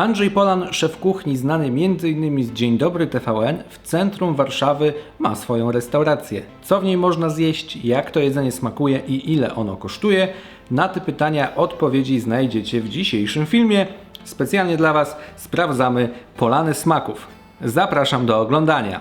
Andrzej Polan, szef kuchni znany m.in. z Dzień Dobry TVN, w centrum Warszawy ma swoją restaurację. Co w niej można zjeść, jak to jedzenie smakuje i ile ono kosztuje? Na te pytania odpowiedzi znajdziecie w dzisiejszym filmie. Specjalnie dla Was sprawdzamy polany smaków. Zapraszam do oglądania.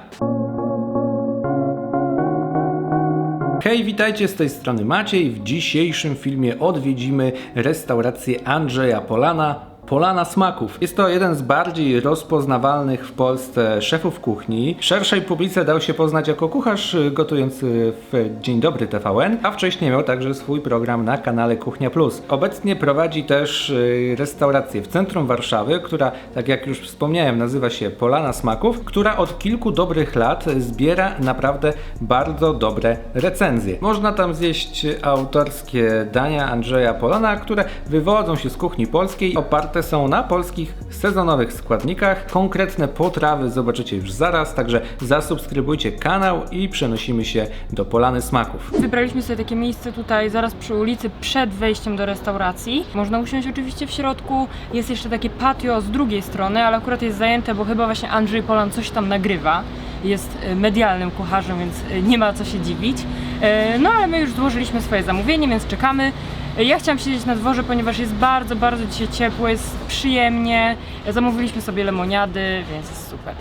Hej, witajcie, z tej strony Maciej. W dzisiejszym filmie odwiedzimy restaurację Andrzeja Polana. Polana Smaków. Jest to jeden z bardziej rozpoznawalnych w Polsce szefów kuchni. Szerszej publice dał się poznać jako kucharz y, gotujący w Dzień Dobry TVN, a wcześniej miał także swój program na kanale Kuchnia Plus. Obecnie prowadzi też y, restaurację w centrum Warszawy, która, tak jak już wspomniałem, nazywa się Polana Smaków, która od kilku dobrych lat zbiera naprawdę bardzo dobre recenzje. Można tam zjeść autorskie dania Andrzeja Polana, które wywodzą się z kuchni polskiej, oparte są na polskich sezonowych składnikach. Konkretne potrawy zobaczycie już zaraz, także zasubskrybujcie kanał i przenosimy się do Polany Smaków. Wybraliśmy sobie takie miejsce tutaj zaraz przy ulicy, przed wejściem do restauracji. Można usiąść oczywiście w środku. Jest jeszcze takie patio z drugiej strony, ale akurat jest zajęte, bo chyba właśnie Andrzej Polan coś tam nagrywa. Jest e, medialnym kucharzem, więc e, nie ma co się dziwić. E, No ale my już złożyliśmy swoje zamówienie, więc czekamy. Ja chciałam siedzieć na dworze, ponieważ jest bardzo, bardzo dzisiaj ciepło, jest przyjemnie. Zamówiliśmy sobie lemoniady, więc jest super.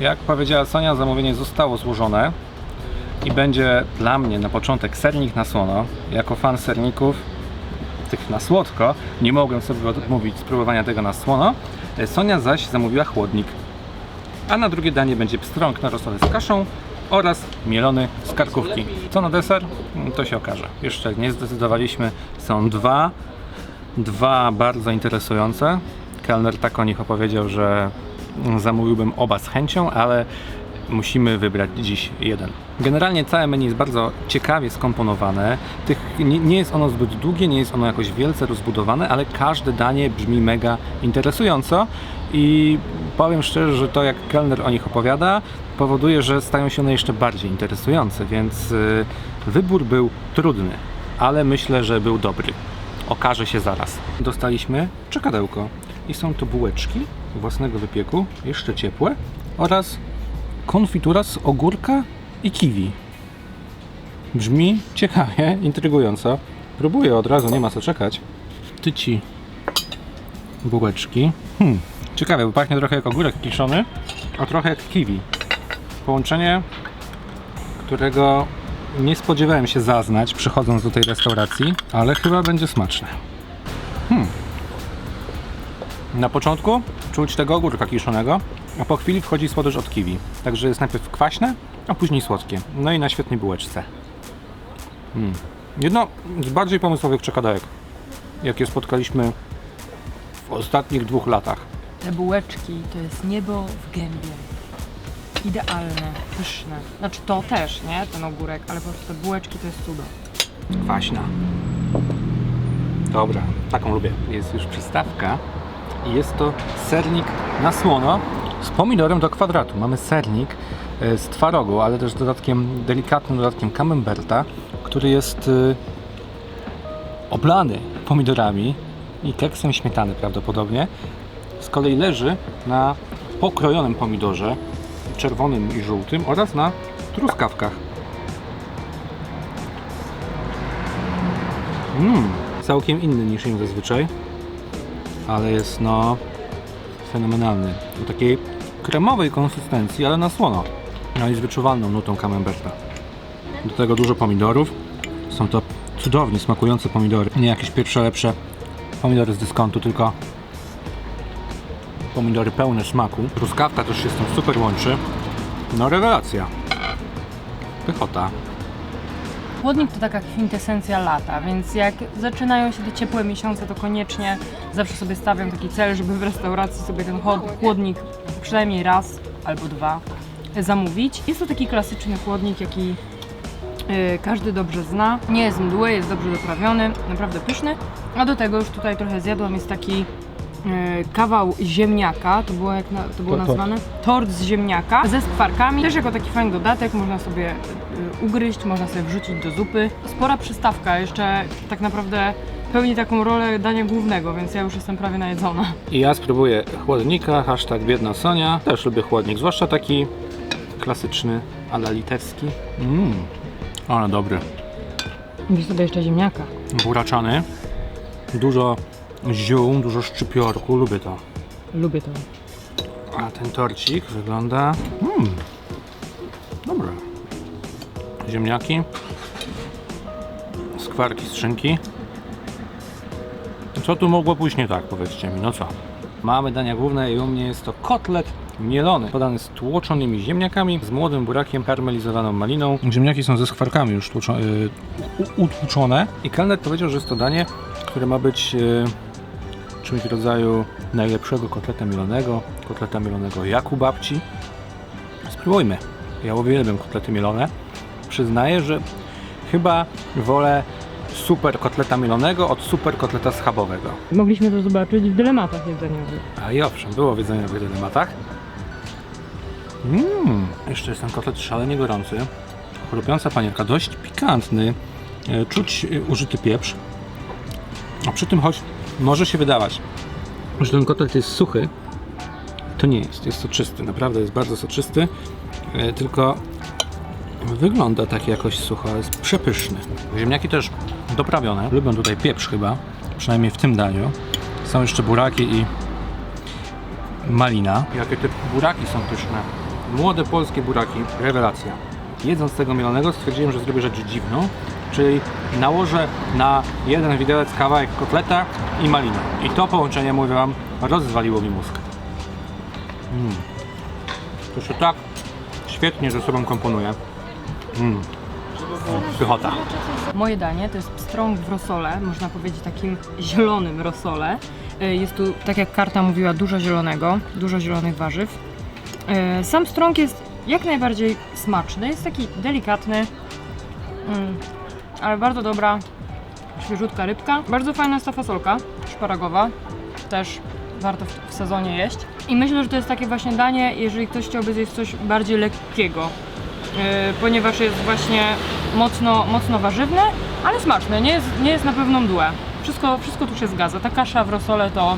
Jak powiedziała Sonia, zamówienie zostało złożone i będzie dla mnie na początek sernik na słono. Jako fan serników, tych na słodko, nie mogłem sobie odmówić spróbowania tego na słono. Sonia zaś zamówiła chłodnik. A na drugie danie będzie pstrąg na z kaszą oraz mielony z karkówki. Co na deser? Mm, To się okaże. Jeszcze nie zdecydowaliśmy. Są dwa, dwa bardzo interesujące. Kelner tak o nich opowiedział, że zamówiłbym oba z chęcią, ale musimy wybrać dziś jeden. Generalnie całe menu jest bardzo ciekawie skomponowane. Tych, nie, nie jest ono zbyt długie, nie jest ono jakoś wielce rozbudowane, ale każde danie brzmi mega interesująco i powiem szczerze, że to jak kelner o nich opowiada, powoduje, że stają się one jeszcze bardziej interesujące, więc y, wybór był trudny, ale myślę, że był dobry. Okaże się zaraz. Dostaliśmy czekadełko i są to bułeczki własnego wypieku, jeszcze ciepłe oraz konfitura z ogórka i kiwi. Brzmi ciekawie, intrygująco. Próbuję od razu, nie ma co czekać. Tyci bułeczki. Hmm, ciekawe, bo pachnie trochę jak ogórek kiszony, a trochę jak kiwi. Połączenie, którego nie spodziewałem się zaznać przychodząc do tej restauracji, ale chyba będzie smaczne. Hmm. Na początku czuć tego ogórka kiszonego, a po chwili wchodzi słodycz od kiwi. Także jest najpierw kwaśne, a później słodkie. No i na świetnej bułeczce. Mm. Jedno z bardziej pomysłowych czekadełek, jakie spotkaliśmy w ostatnich dwóch latach. Te bułeczki to jest niebo w gębie. Idealne, pyszne. Znaczy to też, nie? Ten ogórek, ale po prostu te bułeczki to jest cudo. Kwaśna. Dobra, taką lubię. Jest już przystawka i jest to sernik na słono z pomidorem do kwadratu. Mamy sernik e, z twarogu, ale też dodatkiem, delikatnym dodatkiem camemberta, który jest e, oblany pomidorami i keksem śmietany prawdopodobnie. Z kolei leży na pokrojonym pomidorze, czerwonym i żółtym oraz na truskawkach. Mmm, całkiem inny niż jem zazwyczaj, ale jest no fenomenalny. O takiej kremowej konsystencji, ale na słono. No i z wyczuwalną nutą camemberta. Do tego dużo pomidorów. Są to cudownie smakujące pomidory. Nie jakieś pierwsze lepsze pomidory z dyskontu, tylko pomidory pełne smaku. Truskawka też się z tym super łączy. No rewelacja. Pychota. Chłodnik to taka kwintesencja lata, więc jak zaczynają się te ciepłe miesiące, to koniecznie zawsze sobie stawiam taki cel, żeby w restauracji sobie ten chłod- chłodnik przynajmniej raz albo dwa zamówić. Jest to taki klasyczny chłodnik, jaki y, każdy dobrze zna. Nie jest mdły, jest dobrze doprawiony, naprawdę pyszny. A do tego już tutaj trochę zjadłam, jest taki kawał ziemniaka, to było jak na, to było To- nazwane? Tort z ziemniaka ze skwarkami. Też jako taki fajny dodatek, można sobie y, ugryźć, można sobie wrzucić do zupy. Spora przystawka, jeszcze tak naprawdę pełni taką rolę dania głównego, więc ja już jestem prawie najedzona. I ja spróbuję chłodnika, hashtag biedna Sonia. Też lubię chłodnik, zwłaszcza taki klasyczny, ale litewski. Mmm, ale dobry. Mówisz sobie jeszcze ziemniaka. Buraczany, dużo ziół, dużo szczypiorku, lubię to. Lubię to. A ten torcik wygląda... Mmm, dobry. Ziemniaki, skwarki z szynki. Co tu mogło pójść nie tak, powiedzcie mi, no co? Mamy dania główne i u mnie jest to kotlet mielony, podany z tłoczonymi ziemniakami, z młodym burakiem, karmelizowaną maliną. Ziemniaki są ze skwarkami już tłuczo- y, utłuczone i kelner powiedział, że jest to danie, które ma być y, czymś w rodzaju najlepszego kotleta mielonego, kotleta mielonego jak u babci. Spróbujmy. Ja uwielbiam kotlety mielone. Przyznaję, że chyba wolę super kotleta mielonego od super kotleta schabowego. Mogliśmy to zobaczyć w dylematach jedzeniowych. A i owszem, było w jedzeniowych dylematach. Mmm, jeszcze jest ten kotlet szalenie gorący. Chrupiąca panierka, dość pikantny. E, Czuć e, użyty pieprz. A przy tym, choć może się wydawać, że ten kotlet jest suchy, to nie jest. Jest soczysty, naprawdę jest bardzo soczysty. E, Tylko wygląda tak jakoś sucho, jest przepyszny. Ziemniaki też doprawione. Lubią tutaj pieprz chyba, przynajmniej w tym daniu. Są jeszcze buraki i malina. Jakie te buraki są pyszne. Młode polskie buraki, rewelacja. Jedząc tego mielonego stwierdziłem, że zrobię rzecz dziwną, czyli nałożę na jeden widelec kawałek kotleta i malinę. I to połączenie, mówię Wam, rozwaliło mi mózg. Mm. To się tak świetnie ze sobą komponuje. Mm. Pychota. Moje danie to jest pstrąg w rosole, można powiedzieć takim zielonym rosole. E, Jest tu, tak jak karta mówiła, dużo zielonego, dużo zielonych warzyw. E, Sam pstrąg jest jak najbardziej smaczny, jest taki delikatny, mm, ale bardzo dobra, świeżutka rybka. Bardzo fajna jest ta fasolka szparagowa, też warto w, w sezonie jeść. I myślę, że to jest takie właśnie danie, jeżeli ktoś chciałby zjeść coś bardziej lekkiego, yy, ponieważ jest właśnie mocno, mocno warzywne, ale smaczne, nie jest, nie jest na pewno mdłe. Wszystko, wszystko tu się zgadza. Ta kasza w rosole to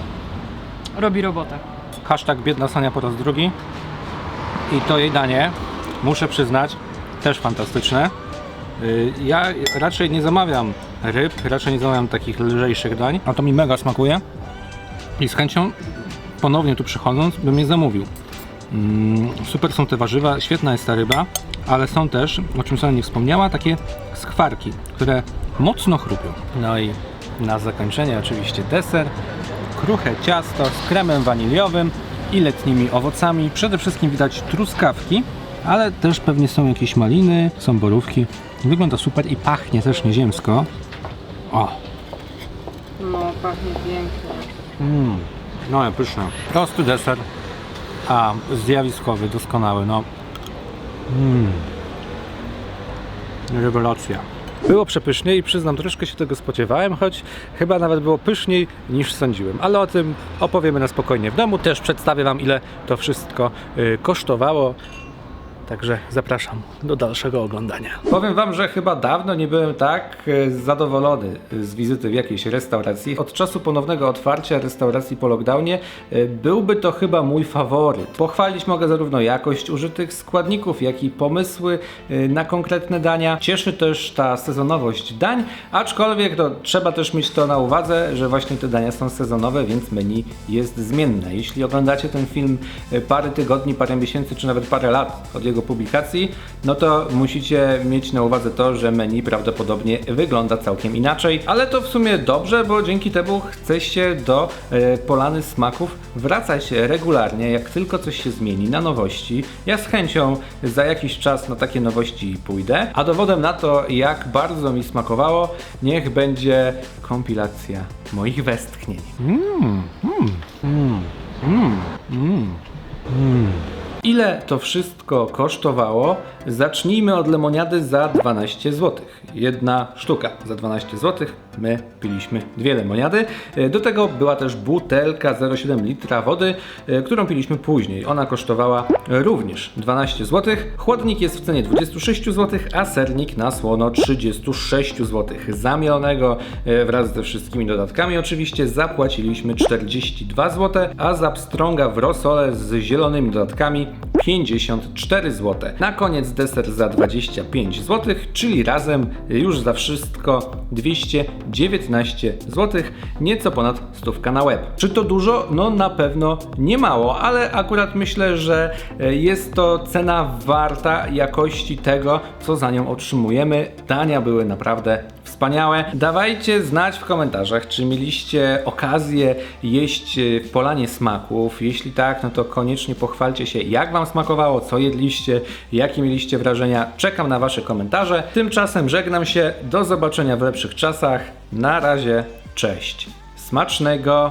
robi robotę. Hashtag biedna Sonia po raz drugi. I to jej danie, muszę przyznać, też fantastyczne. Y, Ja raczej nie zamawiam ryb, raczej nie zamawiam takich lżejszych dań, a to mi mega smakuje. I z chęcią, ponownie tu przychodząc, bym je zamówił. Mm, Super są te warzywa, świetna jest ta ryba, ale są też, o czym Sonia nie wspomniała, takie skwarki, które mocno chrupią. No i na zakończenie oczywiście deser, kruche ciasto z kremem waniliowym i letnimi owocami. Przede wszystkim widać truskawki, ale też pewnie są jakieś maliny, są borówki. Wygląda super i pachnie też nieziemsko. O, No, pachnie pięknie. Mm, no pyszne. Prosty deser, a zjawiskowy, doskonały, no. Mm. Rewelacja. Było przepysznie i przyznam, troszkę się tego spodziewałem, choć chyba nawet było pyszniej niż sądziłem. Ale o tym opowiemy na spokojnie w domu. Też przedstawię Wam, ile to wszystko y, kosztowało. Także zapraszam do dalszego oglądania. Powiem Wam, że chyba dawno nie byłem tak e, zadowolony z wizyty w jakiejś restauracji. Od czasu ponownego otwarcia restauracji po lockdownie e, byłby to chyba mój faworyt. Pochwalić mogę zarówno jakość użytych składników, jak i pomysły e, na konkretne dania. Cieszy też ta sezonowość dań, aczkolwiek to trzeba też mieć to na uwadze, że właśnie te dania są sezonowe, więc menu jest zmienne. Jeśli oglądacie ten film parę tygodni, parę miesięcy, czy nawet parę lat od jego publikacji, no to musicie mieć na uwadze to, że menu prawdopodobnie wygląda całkiem inaczej, ale to w sumie dobrze, bo dzięki temu chce się do e, polany smaków wracać regularnie, jak tylko coś się zmieni na nowości. Ja z chęcią za jakiś czas na takie nowości pójdę, a dowodem na to, jak bardzo mi smakowało, niech będzie kompilacja moich westchnień. Mm, mm, mm, mm, mm. Ile to wszystko kosztowało? Zacznijmy od lemoniady za 12 zł. Jedna sztuka za 12 zł. My piliśmy dwie lemoniady. E, Do tego była też butelka 0,7 litra wody, e, którą piliśmy później. Ona kosztowała również 12 zł. Chłodnik jest w cenie 26 zł, a sernik na słono 36 zł. Zamielonego e, wraz ze wszystkimi dodatkami oczywiście zapłaciliśmy 42 zł, a za pstrąga w rosole z zielonymi dodatkami 54 zł. Na koniec deser za 25 zł, czyli razem już za wszystko 219 zł, nieco ponad stówka na web. Czy to dużo? No na pewno nie mało, ale akurat myślę, że e, jest to cena warta jakości tego, co za nią otrzymujemy. Dania były naprawdę wspaniałe. Dawajcie znać w komentarzach, czy mieliście okazję jeść e, w Polanie Smaków. Jeśli tak, no to koniecznie pochwalcie się, jak Wam smakowało, co jedliście, jakie mieliście wrażenia. Czekam na Wasze komentarze. Tymczasem żegnam się. Do zobaczenia w lepszych czasach. Na razie, cześć. Smacznego!